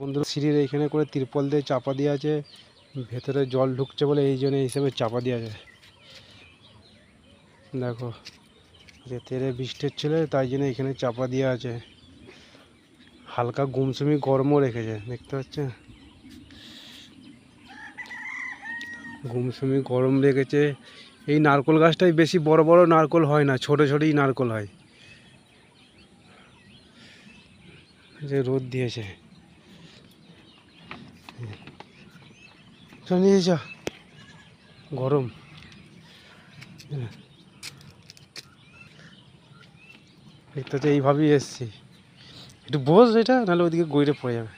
বন্ধুরা, সিঁড়ির এইখানে করে তিরপল দিয়ে চাপা দিয়ে আছে। ভেতরে জল ঢুকছে বলে এই জন্য হিসেবে চাপা দিয়ে আছে। দেখো, যে তেরে বৃষ্টি হচ্ছিল, তাই জন্য এখানে চাপা দিয়ে আছে। হালকা গুমসুমি গরমও রেখেছে, দেখতে পাচ্ছ? গুমসুমি গরম রেখেছে। এই নারকোল গাছটাই বেশি বড় বড় নারকোল হয় না, ছোট ছোটই নারকোল হয়। যে রোদ দিয়েছে। চল যা। গরম। দেখতে হচ্ছে এইভাবেই এসছি। একটু বোঝ এটা, নাহলে ওইদিকে গইরে পড়ে যাবে।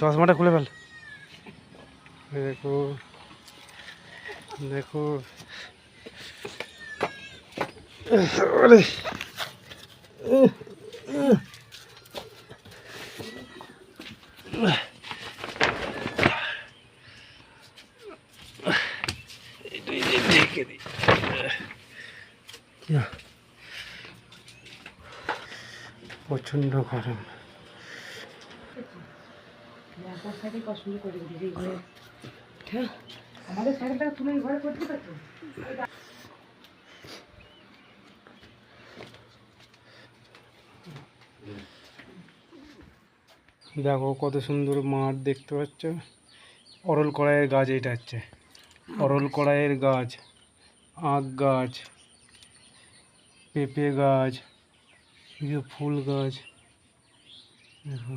চশমাটা খুলে ফেল। দেখো দেখো। আরে। ঢেকে দিই প্রচণ্ড গরম। আমাদের সাইকেলটা তুলে ঘরে করতে পারতো দেখো কত সুন্দর মাঠ দেখতে পাচ্ছ। অরল কড়াইয়ের গাছ এটা হচ্ছে। অরল কড়াইয়ের গাছ। আখ গাছ পেঁপে গাছ এই যে ফুল গাছ দেখো